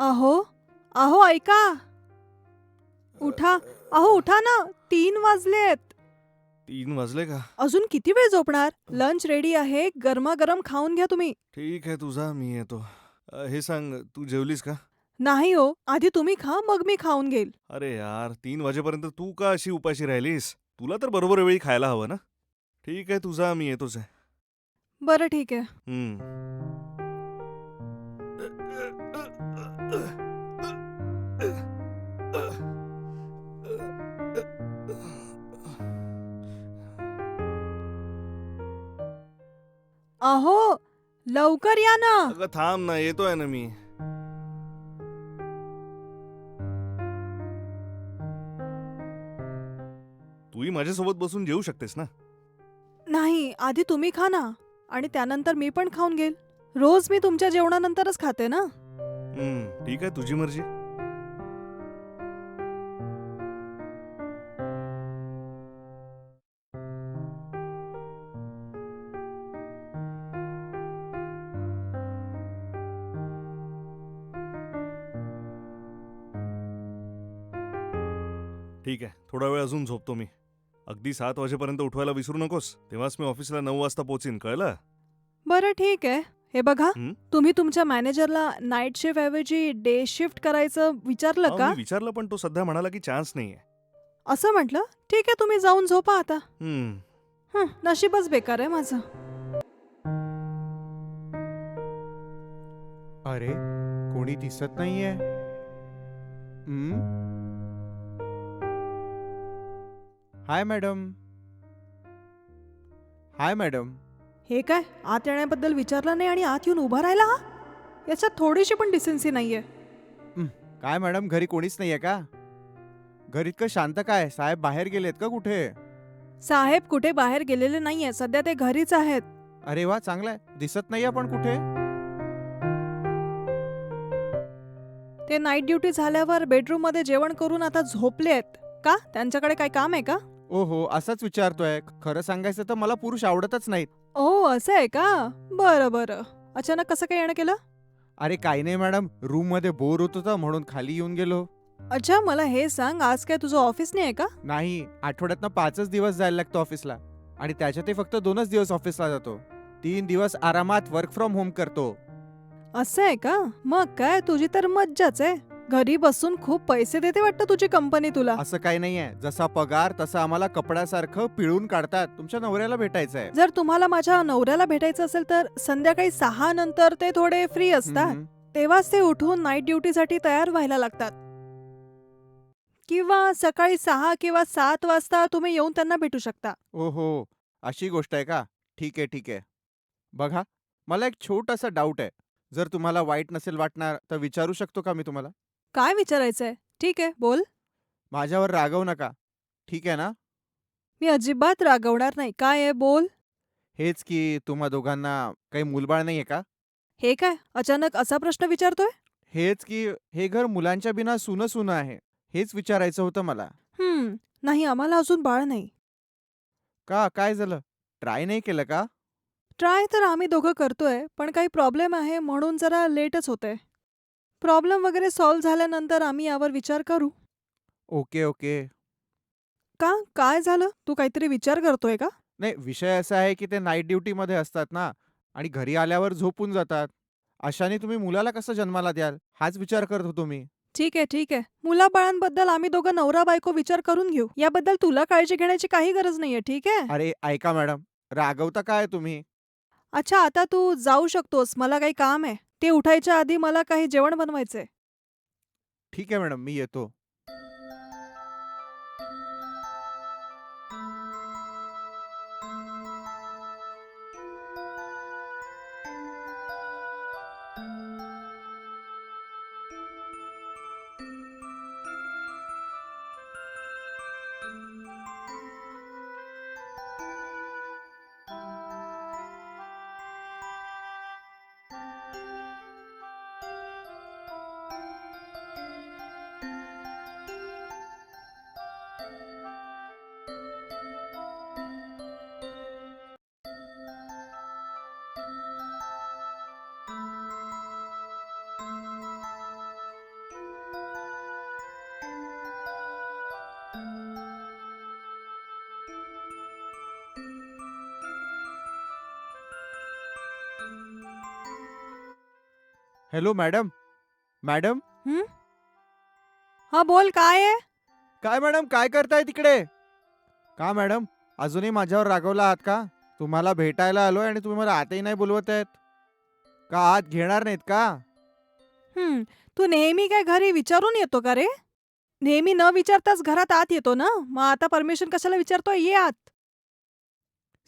अहो अहो ऐका. उठा. अहो उठा ना. तीन वाजलेत. तीन वाजले का? अजून किती वेळ झोपणार? लंच रेडी आहे. गरमागरम खाऊन घ्या तुम्ही. ठीक आहे तुझा. मी येतो. अ, हे सांग तू जेवलीस का? नाही हो. आधी तुम्ही खा मग मी खाऊन घेईल. अरे यार तीन वाजेपर्यंत तू का अशी उपाशी राहिलीस? तुला तर बरोबर वेळी खायला हवं ना? ठीक आहे तुझा. मी येतोच आहे. बरं ठीक आहे. हम्म. अहो लवकर या ना. अगं थांब ना येतोय ना मी. तूही माझ्यासोबत बसून जेवू शकतेस ना? नाही आधी तुम्ही खा ना. आणि त्यानंतर मी पण खाऊन घेईल. रोज मी तुमच्या जेवणानंतरच खाते ना. हम्म, ठीक आहे तुझी मर्जी. वेळ अजून झोपतो मी. अगदी सात वाजेपर्यंत उठवायला विसरू नकोस. तेव्हाच मी ऑफिसला नऊ वाजता पोहोचीन कळलं? बरं ठीक आहे. हे बघा हं? तुम्ही तुमच्या मॅनेजरला नाईट शिफ्ट ऐवजी डे शिफ्ट करायचं विचारलं अहो, का? मी विचारलं पण तो सध्या म्हणाला की चान्स नाहीये. असं म्हटलं? ठीक आहे तुम्ही जाऊन झोपा आता. हम्म हं, नशीबच बेकार आहे माझं. अरे कोणी दिसत नाहीये. हं? Hi madam. Hi madam. हे काय? आत येण्याबद्दल विचारलं नाही आणि आत येऊन उभा राहिला हा? याच्यात थोडीशी पण डिसेन्सी नाहीये. काय मॅडम? घरी कोणीच नाहीये का? घर इतकं शांत काय? साहेब बाहेर गेलेत का कुठे? साहेब कुठे बाहेर गेलेले नाहीये. सध्या ते घरीच आहेत. अरे वा चांगलंय. दिसत नाहीये पण कुठे? ते नाईट ड्युटी झाल्यावर बेडरूममध्ये जेवण करून आता झोपले आहेत का? त्यांच्याकडे काय काम आहे का? ओहो असंच विचारतोय. खरं सांगायचं तर मला पुरुष आवडतच नाहीत. ओ असं आहे का? बरं बरं. अचानक कसं काय येणं केलं? अरे काही नाही मॅडम. रूममध्ये बोर होत होतं म्हणून खाली येऊन गेलो. अच्छा मला हे सांग आज काय तुझं ऑफिस नाही आहे का? नाही. आठवड्यातनं पाचच दिवस जायला लागतो ऑफिसला. आणि त्याच्यातही फक्त दोनच दिवस ऑफिसला जातो. तीन दिवस आरामात वर्क फ्रॉम होम करतो. असं आहे का? मग काय? तुझी तर मज्जाच आहे. घरी बसून खूप पैसे देते वाटतं तुझी कंपनी तुला? असं काही नाहीये. जसा पगार तसा आम्हाला कपड्यासारखं पिळून काढतात. तुमच्या नवऱ्याला भेटायचंय. जर तुम्हाला माझ्या नवऱ्याला भेटायचं असेल तर संध्याकाळी सहा नंतर ते थोडे फ्री असतात. हम्म. तेव्हाच ते उठून नाईट ड्युटीसाठी तयार व्हायला लागतात. किंवा सकाळी सहा किंवा सात वाजता तुम्ही येऊन त्यांना भेटू शकता. ओहो अशी गोष्ट आहे का? ठीक आहे ठीक. आहे बघा मला एक छोटासा डाऊट आहे. जर तुम्हाला वाईट नसेल वाटणार तर विचारू शकतो का मी तुम्हाला? काय विचारायचंय? ठीक आहे बोल. माझ्यावर रागवू नका. ठीक आहे ना? मी अजिबात रागवणार नाही. काय आहे? बोल. हेच की तुम्हा दोघांना काही मुलबाळ नाहीये का? हे काय? अचानक असा प्रश्न विचारतोय? हेच की हे घर मुलांच्या बिना सुनं सुनं आहे. हेच विचारायचं होतं मला. हम्म नाही आम्हाला अजून बाळ नाही. का? काय झालं? ट्राय नाही केलं का? ट्राय तर आम्ही दोघं करतोय पण काही प्रॉब्लेम आहे म्हणून जरा लेटच होतंय. प्रॉब्लेम वगैरे सॉल्व्ह झाल्यानंतर आम्ही यावर विचार करू? Okay okay. का? काय झालं? तू काहीतरी विचार करतोय का? नाही विषय असा आहे की ते नाईट ड्युटीमध्ये असतात ना आणि घरी आल्यावर झोपून जातात. अशाने तुम्ही मुलाला कसं जन्माला द्याल? हाच विचार करत होतो मी. ठीक आहे ठीक आहे. मुलाबाळांबद्दल आम्ही दोघं नवरा बायको विचार करून घेऊ. याबद्दल तुला काळजी घेण्याची काही गरज नाहीये ठीक आहे? अरे ऐका मॅडम. रागवता काय तुम्ही? अच्छा आता तू जाऊ शकतोस. मला काही काम आहे. ते उठायच्या आधी मला काही जेवण बनवायचंय. ठीक आहे मॅडम मी येतो. हॅलो मॅडम मॅडम हा? बोल काय आहे? काय मॅडम काय करताय तिकडे? का मॅडम अजूनही माझ्यावर रागवला आहात का? तुम्हाला भेटायला आलोय आणि तुम्ही मला आतही नाही बोलवत आहेत. का आत घेणार नाहीत का? हं, तू नेहमी काय घरी विचारून येतो का रे? नेहमी न विचारताच घरात आत येतो ना? मग आता परमिशन कशाला विचारतोय? ये आत.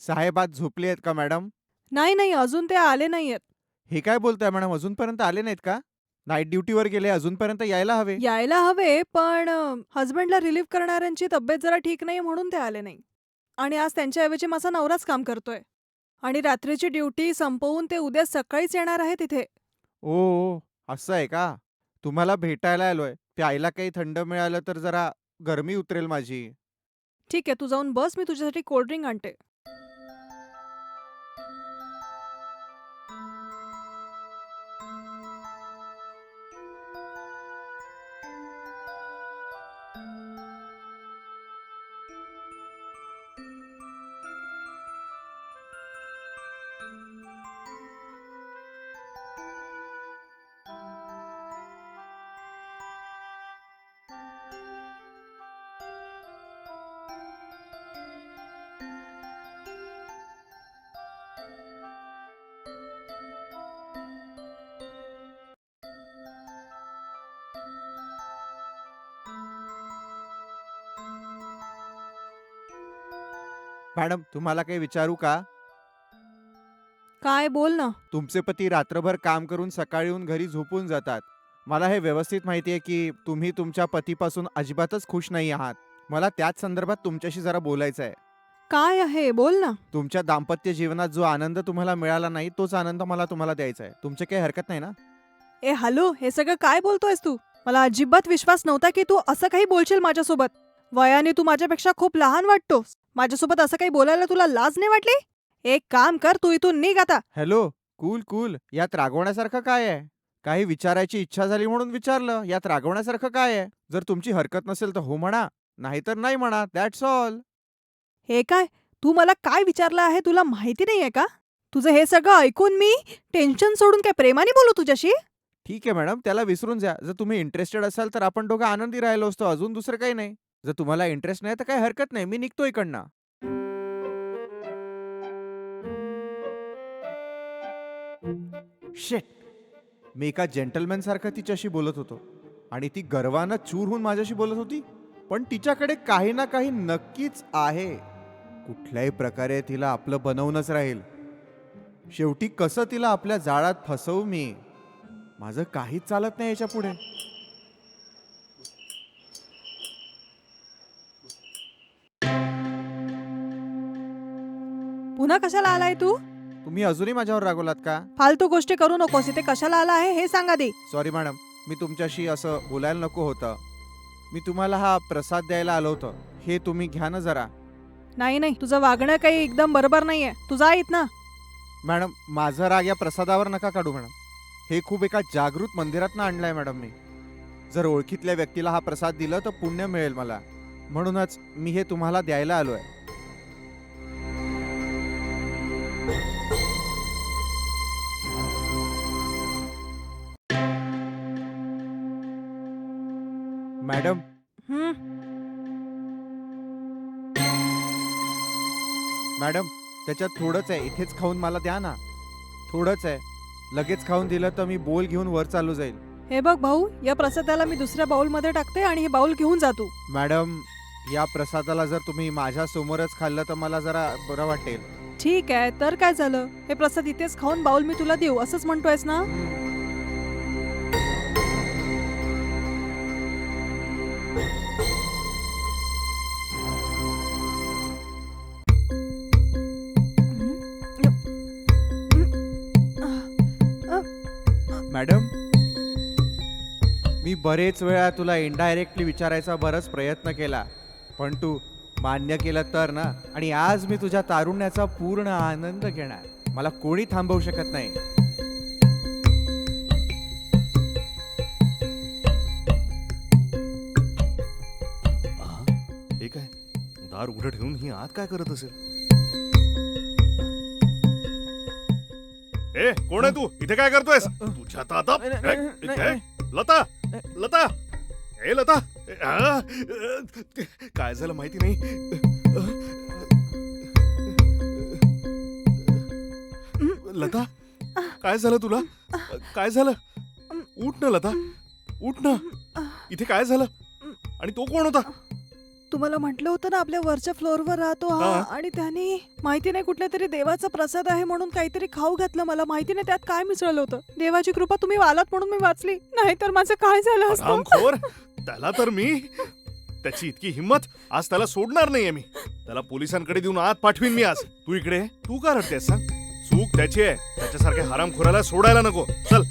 साहेब आत झोपली आहेत का मॅडम नाही नाही अजून ते आले नाहीयेत. हे काय बोलताय मॅडम? अजूनपर्यंत आले नाहीत का? नाईट ड्युटीवर गेले अजूनपर्यंत यायला हवे. यायला हवे पण हस्बंडला रिलीव्ह करणाऱ्यांची तब्येत जरा ठीक नाही म्हणून ते आले नाही. आणि आज त्यांच्याऐवजी माझा नवराच काम करतोय. आणि रात्रीची ड्युटी संपवून ते उद्या सकाळीच येणार आहे तिथे. ओ असं आहे का? तुम्हाला भेटायला आलोय. प्यायला काही थंड मिळालं तर जरा गरमी उतरेल माझी. ठीक आहे तू जाऊन बस मी तुझ्यासाठी कोल्ड्रिंक आणते. मॅडम तुम्हाला काही विचारू का? काय? बोल ना. तुमचे पती रात्रभर काम करून सकाळी येऊन घरी झोपून जातात. मला हे व्यवस्थित माहिती आहे की तुम्ही तुमच्या पतीपासून अजिबातच खुश नाही आहात. मला त्याच संदर्भात तुमच्याशी जरा बोलायचं आहे काय आहे? बोल ना. तुमच्या दाम्पत्य जीवनात जो आनंद तुम्हाला मिळाला नाही तोच आनंद मला तुम्हाला द्यायचा आहे तुमचे काही हरकत नाही ना? ए हॅलो हे सगळं काय बोलतोयस तू? मला अजिबात विश्वास नव्हता की तू असं काही बोलशील माझ्यासोबत. वयाने तू माझ्यापेक्षा खूप लहान वाटतोस. माझ्यासोबत असं काही बोलायला तुला लाज नाही वाटली? एक काम कर तू इथून निघ आता. हॅलो कूल कूल यात रागवण्यासारखं काय आहे? काही विचारायची इच्छा झाली म्हणून विचारलं यात रागवण्यासारखं काय आहे? जर तुमची हरकत नसेल तर हो म्हणा नाहीतर नाही म्हणा दॅट्स ऑल हे काय? तू मला काय विचारलं आहे तुला माहिती नाहीये का? तुझं हे सगळं ऐकून मी टेन्शन सोडून काय प्रेमाने बोलू तुझ्याशी? ठीक आहे मॅडम त्याला विसरून जा. जर तुम्ही इंटरेस्टेड असाल तर आपण दोघं आनंदी राहिलो असतो अजून दुसरं काही नाही. जर तुम्हाला इंटरेस्ट नाही तर काही हरकत नाही. मी निघतो इकडनं. शेट मी एका जेंटलमॅन सारखं तिच्याशी बोलत होतो आणि ती गर्वानं चूर होऊन माझ्याशी बोलत होती. पण तिच्याकडे काही ना काही नक्कीच आहे. कुठल्याही प्रकारे तिला आपलं बनवूनच राहील. शेवटी कसं तिला आपल्या जाळात फसवू मी? माझं काहीच चालत नाही याच्यापुढे. पुन्हा कशाला आलाय तू? तुम्ही अजूनही माझ्यावर रागवलात का? फालतू गोष्टी करू नकोस इथे कशाला आला आहे हे सांग आधी सॉरी मॅडम मी तुमच्याशी असं बोलायला नको होतं. मी तुम्हाला हा प्रसाद द्यायला आलो होतो. हे तुम्ही घ्या ना जरा. नाही नाही तुझं वागणं काही एकदम बरोबर नाहीये. तू जा येत ना मॅडम माझा राग या प्रसादावर नका काढू मॅडम हे खूप एका जागृत मंदिरातनं आणलंय मॅडम मी. जर ओळखीतल्या व्यक्तीला हा प्रसाद दिला तर पुण्य मिळेल मला. म्हणूनच मी हे तुम्हाला द्यायला आलोय. मॅडम. हं, मॅडम त्याच्यात थोडंच आहे. इथेच खाऊन मला द्या ना. थोडंच आहे. लगेच खाऊन दिलं तर मी बोल घेऊन वर चालू जाईल. हे बघ भाऊ या प्रसादाला मी दुसऱ्या बाउलमध्ये टाकते आणि हे बाउल घेऊन जा तू. मॅडम या प्रसादाला जर तुम्ही माझ्या समोरच खाल्लं तर मला जरा बरं वाटेल. ठीक आहे तर काय झालं? हे प्रसाद इथेच खाऊन बाउल मी तुला देऊ असंच म्हणतोयस ना? मॅडम. मी बरेच वेळा तुला इनडायरेक्टली विचारायचा बराच प्रयत्न केला. पण तू मान्य केलं तर ना आणि आज मी तुझ्या तारुण्याचा पूर्ण आनंद घेणार. मला कोणी थांबवू शकत नाही. हे काय? दार उघडं ठेवून ही आत काय करत असेल? ए कोण आहे तू? इथे काय करतोयस? तुझ्या तर आता नाही, नाही, ए, नाही, ए, लता लता. ए लता. ए, आ, अ, काय झालं माहिती नाही? लता काय झालं तुला? काय झालं? उठ ना लता. उठ ना. इथे काय झालं? आणि तो कोण होता? तुम्हाला म्हटलं होतं ना आपल्या वरच्या फ्लोअरवर राहतो हा हा. आणि त्याने माहिती नाही कुठल्या तरी देवाचा प्रसाद आहे म्हणून काहीतरी खाऊ घातलं मला. माहिती नाही त्यात काय मिसळलं होतं. देवाची कृपा तुम्ही आलात म्हणून मी वाचली. नाहीतर माझं काय झालं असतं? रामखोर त्याला तर मी त्याची इतकी हिंमत आज त्याला सोडणार नाहीये मी. त्याला पोलिसांकडे देऊन आत पाठवीन मी आज. तू इकडे ये. तू का रडतेस सांग चूक त्याची आहे. त्याच्यासारख्या हरामखोराला सोडायला नको. चल.